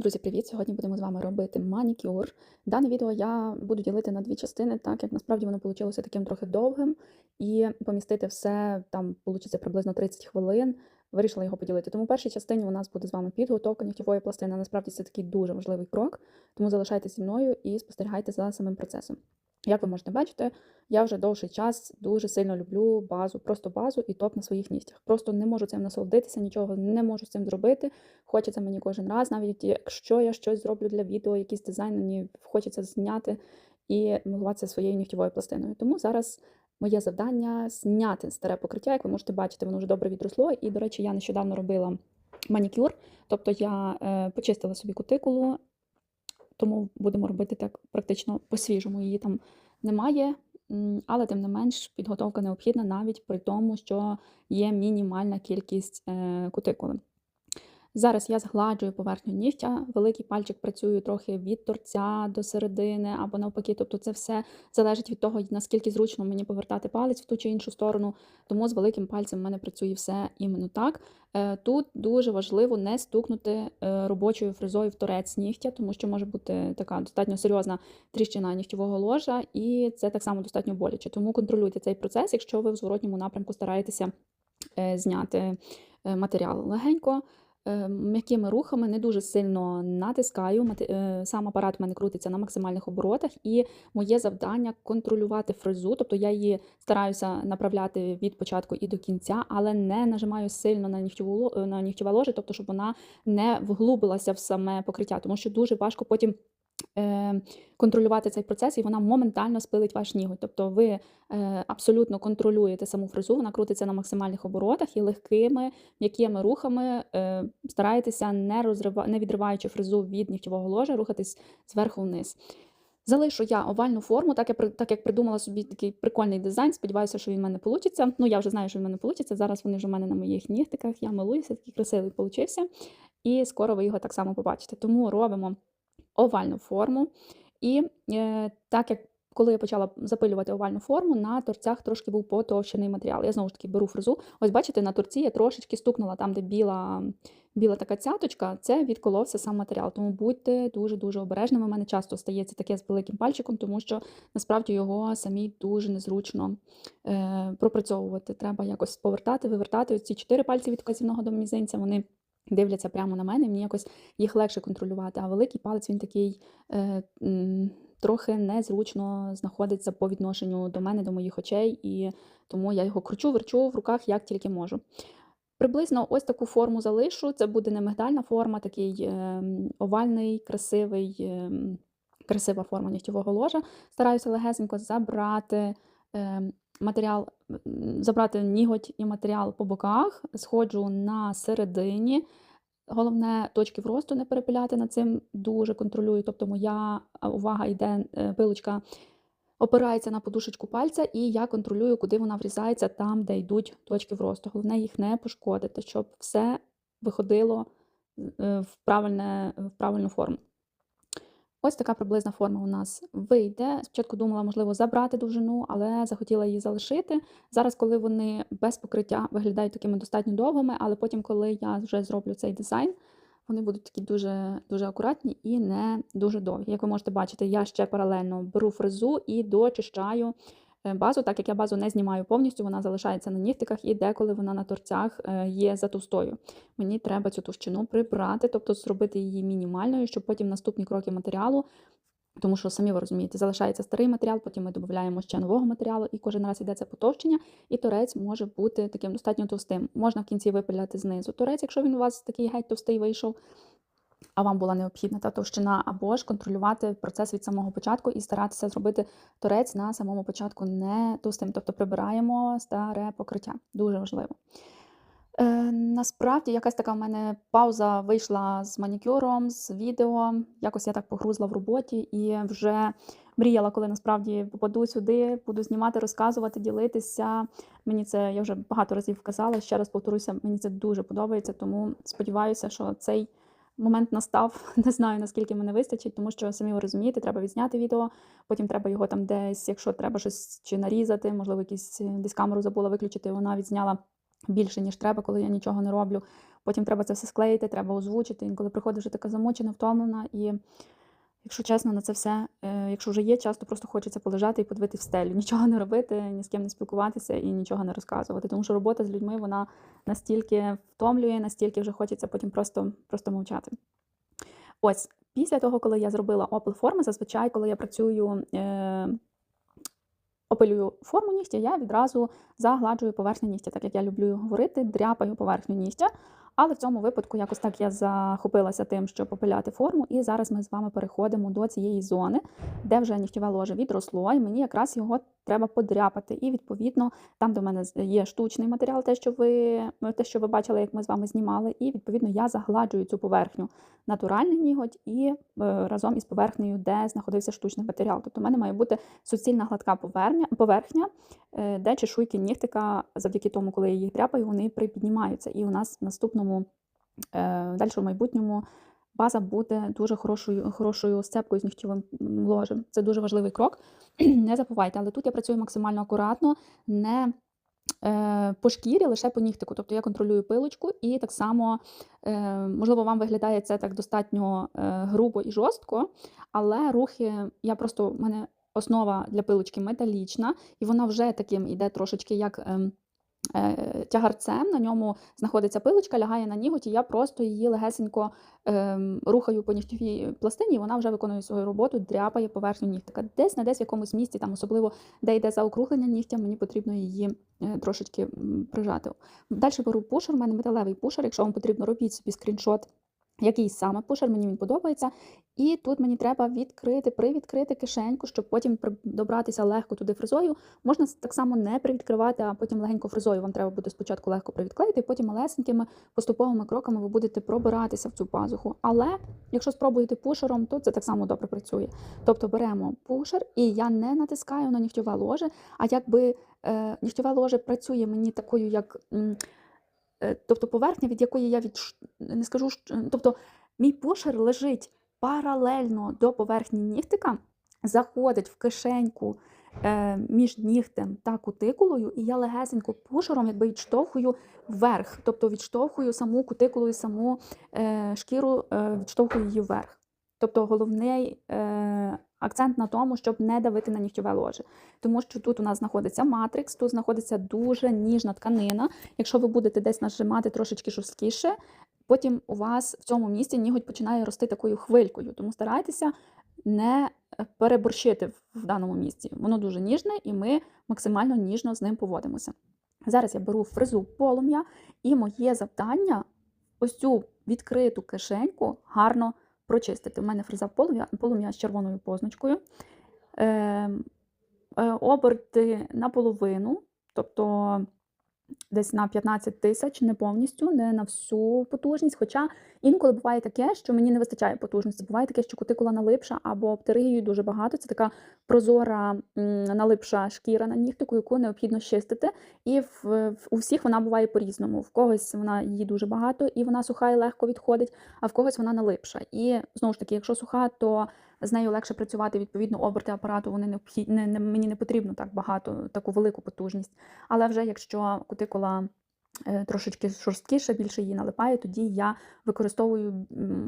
Друзі, привіт! Сьогодні будемо з вами робити манікюр. Дане відео я буду ділити на дві частини, так як насправді воно вийшло таким трохи довгим, і помістити все там вийде приблизно 30 хвилин. Вирішила його поділити. Тому в першій частині у нас буде з вами підготовка нігтєвої пластини. Насправді це такий дуже важливий крок, тому залишайтеся зі мною і спостерігайте за самим процесом. Як ви можете бачити, я вже довший час дуже сильно люблю базу, просто базу і топ на своїх нігтях. Просто не можу цим насолодитися, нічого не можу з цим зробити. Хочеться мені кожен раз, навіть якщо я щось зроблю для відео, якийсь дизайн, мені хочеться зняти і милуватися своєю нігтєвою пластиною. Тому зараз моє завдання зняти старе покриття. Як ви можете бачити, воно вже добре відросло. І, до речі, я нещодавно робила манікюр, тобто я е, почистила собі кутикулу тому будемо робити так практично по-свіжому. Її там немає, але тим не менш підготовка необхідна навіть при тому, що є мінімальна кількість е, кутикули. Зараз я згладжую поверхню нігтя, великий пальчик працює трохи від торця до середини або навпаки. Тобто це все залежить від того, наскільки зручно мені повертати палець в ту чи іншу сторону. Тому з великим пальцем в мене працює все іменно так. Е, тут дуже важливо не стукнути е, робочою фрезою в торець нігтя, тому що може бути така достатньо серйозна тріщина нігтєвого ложа, і це так само достатньо боляче. Тому контролюйте цей процес, якщо ви в зворотньому напрямку стараєтеся е, зняти матеріал легенько. Е, м'якими рухами не дуже сильно натискаю. Е, сам апарат в мене крутиться на максимальних оборотах, і моє завдання контролювати фрезу, тобто я її стараюся направляти від початку і до кінця, але не нажимаю сильно на нігтєву на нігтєве ложе, тобто щоб вона не вглубилася в саме покриття, тому що дуже важко потім. Е, контролювати цей процес, і вона моментально спилить ваш ніготь. Тобто ви е, абсолютно контролюєте саму фрезу, вона крутиться на максимальних оборотах і легкими, м'якими рухами е, стараєтеся, не розрива... не відриваючи фрезу від нігтєвого ложа, рухатись зверху вниз. Залишу я овальну форму, так як так як придумала собі такий прикольний дизайн. Сподіваюся, що він в мене вийде. Ну, я вже знаю, що він в мене вийде. Зараз вони вже в мене на моїх нігтиках. Я милуюся, такий красивий получився. І скоро ви його так само побачите. Тому робимо овальну форму. І е, так як коли я почала запилювати овальну форму, на торцях трошки був потовщений матеріал. Я знову ж таки беру фрезу. Ось, бачите, на торці я трошечки стукнула там, де біла біла така цяточка, це відколовся сам матеріал. Тому будьте дуже-дуже обережними. У мене часто стається таке з великим пальчиком, тому що насправді його самі дуже незручно е, пропрацьовувати. Треба якось повертати, вивертати. Ці чотири пальці від вказівного до мізинця. вони дивляться прямо на мене, мені якось їх легше контролювати. А великий палець він такий е, трохи незручно знаходиться по відношенню до мене, до моїх очей, і тому я його кручу, верчу в руках як тільки можу. Приблизно ось таку форму залишу. Це буде не мигдальна форма, такий е, овальний, красивий, е, красива форма нігтєвого ложа. Стараюся легесенько забрати. Е, матеріал, забрати ніготь і матеріал по боках, сходжу на середині. Головне, точки вросту не перепиляти над цим дуже контролюю. Тобто, моя увага йде, е, пилочка опирається на подушечку пальця, і я контролюю, куди вона врізається там, де йдуть точки вросту. Головне, їх не пошкодити, щоб все виходило е, в, правильне, в правильну форму. Ось така приблизна форма у нас вийде. Спочатку думала, можливо, забрати довжину, але захотіла її залишити. Зараз, коли вони без покриття виглядають такими достатньо довгими, але потім, коли я вже зроблю цей дизайн, вони будуть такі дуже дуже акуратні і не дуже довгі. Як ви можете бачити, я ще паралельно беру фрезу і дочищаю базу, так як я базу не знімаю повністю, вона залишається на нігтиках і деколи вона на торцях е, є за товстою. Мені треба цю товщину прибрати, тобто зробити її мінімальною, щоб потім наступні кроки матеріалу. Тому що, самі ви розумієте, залишається старий матеріал, потім ми додаємо ще нового матеріалу, і кожен раз йде це потовщення, і торець може бути таким достатньо товстим. Можна в кінці випиляти знизу торець, якщо він у вас такий геть товстий вийшов а вам була необхідна та товщина, або ж контролювати процес від самого початку і старатися зробити торець на самому початку не товстим. Тобто прибираємо старе покриття. Дуже важливо. Е, Насправді, якась така в мене пауза вийшла з манікюром, з відео. Якось я так погрузла в роботі і вже мріяла, коли насправді попаду сюди, буду знімати, розказувати, ділитися. Мені це я вже багато разів вказала. Ще раз повторюся, мені це дуже подобається, тому сподіваюся, що цей момент настав. Не знаю, наскільки мене вистачить, тому що самі ви розумієте, треба відзняти відео, потім треба його там десь, якщо треба щось чи нарізати, можливо, якісь десь камеру забула виключити, вона відзняла більше, ніж треба, коли я нічого не роблю. потім треба це все склеїти, треба озвучити. Інколи приходиш вже така замочена, втомлена. І якщо чесно, на це все, е, якщо вже є час, то просто хочеться полежати і подивити в стелю, нічого не робити, ні з ким не спілкуватися і нічого не розказувати. Тому що робота з людьми вона настільки втомлює, настільки вже хочеться потім просто, просто мовчати. Ось, після того, коли я зробила опил форми, зазвичай, коли я працюю, е, опилюю форму нігтя, я відразу загладжую поверхню нігтя, так як я люблю говорити, дряпаю поверхню нігтя. Але в цьому випадку якось так я захопилася тим, щоб попиляти форму, і зараз ми з вами переходимо до цієї зони, де вже нігтєве ложе відросло, і мені якраз його треба подряпати. І відповідно, там, де в мене є штучний матеріал, те, що ви те, що ви бачили, як ми з вами знімали, і відповідно я загладжую цю поверхню натуральний ніготь і е, разом із поверхнею, де знаходився штучний матеріал. Тобто, в мене має бути суцільна гладка поверхня, е, де чешуйки нігтика, завдяки тому, коли я їх дряпаю, вони припіднімаються. І у нас в наступному, е, далі в майбутньому, база буде дуже хорошою, хорошою сцепкою з нігтєвим ложем. Це дуже важливий крок. Не забувайте, але тут я працюю максимально акуратно, не е, по шкірі, лише по нігтику. Тобто я контролюю пилочку, і так само, е, можливо, вам виглядає це так достатньо грубо і жорстко, але рухи я просто в мене основа для пилочки металічна, і вона вже таким іде трошечки як. Е, Тягарцем на ньому знаходиться пилочка, лягає на ніготь, і я просто її легесенько ем, рухаю по нігтєвій пластині, і вона вже виконує свою роботу, дряпає поверхню нігтика. Десь на десь в якомусь місці, там особливо де йде заокруглення нігтя, мені потрібно її е, трошечки прижати. Далі беру пушер, у мене металевий пушер. Якщо вам потрібно, робіть собі скріншот. Який саме пушер, мені він подобається. І тут мені треба відкрити, привідкрити кишеньку, щоб потім добратися легко туди фрезою. Можна так само не привідкривати, а потім легенько фрезою. Вам треба буде спочатку легко привідклеїти, потім малесенькими поступовими кроками ви будете пробиратися в цю пазуху. Але якщо спробуєте пушером, то це так само добре працює. Тобто беремо пушер, і я не натискаю на нігтєве ложе, а якби е, нігтєве ложе працює мені такою, як. м, Тобто поверхня, від якої я від не скажу, тобто мій пушер лежить паралельно до поверхні нігтика, заходить в кишеньку е, між нігтем та кутикулою, і я легесенько пушером якби відштовхую вверх, тобто відштовхую саму кутикулу і саму е, шкіру, е, відштовхую її вверх. Тобто головний е, акцент на тому, щоб не давити на нігтєве ложе. Тому що тут у нас знаходиться матрикс, тут знаходиться дуже ніжна тканина. Якщо ви будете десь нажимати трошечки жорсткіше, потім у вас в цьому місці ніготь починає рости такою хвилькою. Тому старайтеся не е, переборщити в даному місці. Воно дуже ніжне, і ми максимально ніжно з ним поводимося. Зараз я беру фрезу полум'я, і моє завдання ось цю відкриту кишеньку гарно прочистити. У мене фреза полум'я, з червоною позначкою. Е, е, оберти наполовину, тобто десь на 15 тисяч, не повністю, не на всю потужність. Хоча інколи буває таке, що мені не вистачає потужності. Буває таке, що кутикула налипша або птеригію дуже багато. Це така прозора налипша шкіра на нігтику, яку необхідно чистити. І в, в- у вона буває по-різному. В когось вона її дуже багато, і вона суха і легко відходить, а в когось вона налипша. І знову ж таки, якщо суха, то з нею легше працювати. Відповідно, оберти апарату вони необхід... не, не, мені не потрібно так багато, таку велику потужність. Але вже якщо кутикула трошечки жорсткіше, більше її налипає, тоді я використовую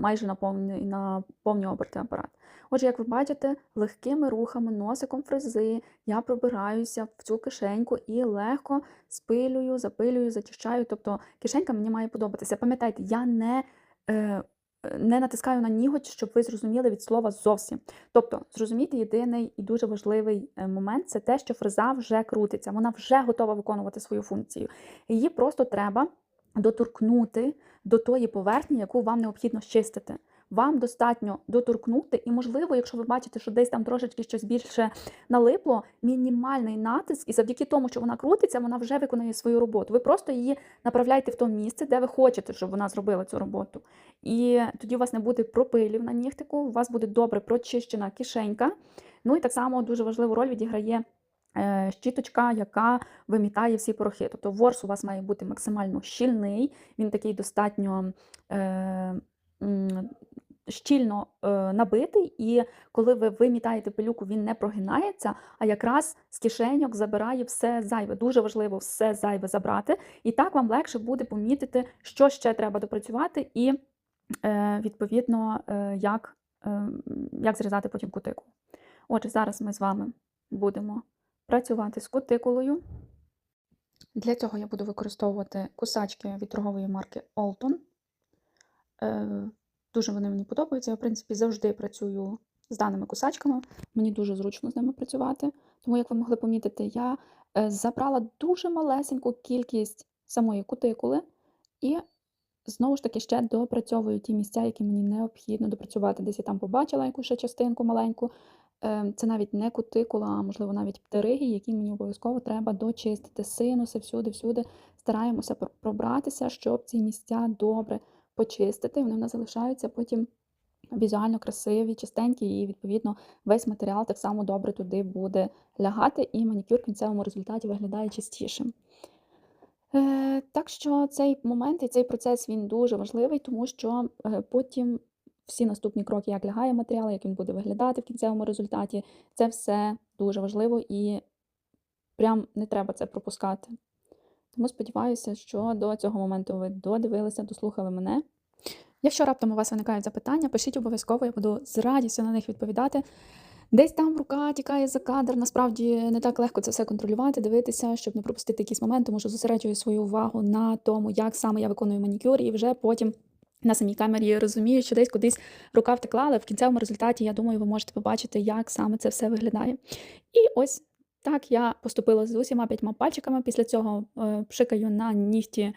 майже на повні, на повні оберти апарат. Отже, як ви бачите, легкими рухами, носиком фрези я пробираюся в цю кишеньку і легко спилюю, запилюю, зачищаю. Тобто кишенька мені має подобатися. Пам'ятайте, я не. Е, не натискаю на ніготь, щоб ви зрозуміли від слова зовсім. Тобто, зрозуміти єдиний і дуже важливий е, момент це те, що фреза вже крутиться, вона вже готова виконувати свою функцію. Її просто треба доторкнути до тої поверхні, яку вам необхідно щистити. Вам достатньо доторкнути, і, можливо, якщо ви бачите, що десь там трошечки щось більше налипло, мінімальний натиск, і завдяки тому, що вона крутиться, вона вже виконує свою роботу. Ви просто її направляєте в то місце, де ви хочете, щоб вона зробила цю роботу. І тоді у вас не буде пропилів на нігтику, у вас буде добре прочищена кишенька. Ну і так само дуже важливу роль відіграє е, щіточка, яка вимітає всі порохи. Тобто ворс у вас має бути максимально щільний, він такий достатньо. Е, щільно е, набитий, і коли ви вимітаєте пилюку, він не прогинається, а якраз з кишеньок забирає все зайве. Дуже важливо все зайве забрати. І так вам легше буде помітити, що ще треба допрацювати, і е, відповідно, е, як, як зрізати потім кутику. Отже, зараз ми з вами будемо працювати з кутикулою. Для цього я буду використовувати кусачки від торгової марки Olton. Дуже вони мені подобаються. Я, в принципі, завжди працюю з даними кусачками. Мені дуже зручно з ними працювати. Тому, як ви могли помітити, я е, забрала дуже малесеньку кількість самої кутикули і знову ж таки ще допрацьовую ті місця, які мені необхідно допрацювати. Десь я там побачила якусь ще частинку маленьку. Е, Це навіть не кутикула, а можливо навіть птериги, які мені обов'язково треба дочистити. Синуси всюди, всюди стараємося пробратися, щоб ці місця добре почистити. Вони в нас залишаються потім візуально красиві, чистенькі, і відповідно весь матеріал так само добре туди буде лягати, і манікюр в кінцевому результаті виглядає чистішим. Е, Так що цей момент і цей процес він дуже важливий, тому що е, потім всі наступні кроки, як лягає матеріал, як він буде виглядати в кінцевому результаті, це все дуже важливо і прям не треба це пропускати. Тому сподіваюся, що до цього моменту ви додивилися, дослухали мене. Якщо раптом у вас виникають запитання, пишіть обов'язково, я буду з радістю на них відповідати. Десь там рука тікає за кадр. Насправді не так легко це все контролювати, дивитися, щоб не пропустити якісь моменти, тому що зосереджую свою увагу на тому, як саме я виконую манікюр, і вже потім на самій камері розумію, що десь кудись рука втекла, але в кінцевому результаті, я думаю, ви можете побачити, як саме це все виглядає. І ось так я поступила з усіма п'ятьма пальчиками. Після цього е, пшикаю на нігті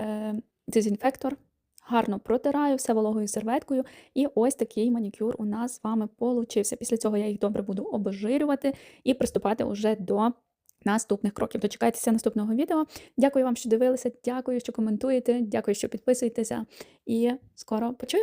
е, дезінфектор, гарно протираю все вологою серветкою. І ось такий манікюр у нас з вами получився. Після цього я їх добре буду обезжирювати і приступати уже до наступних кроків. Дочекайтеся наступного відео. Дякую вам, що дивилися. Дякую, що коментуєте. Дякую, що підписуєтеся. І скоро почуємо.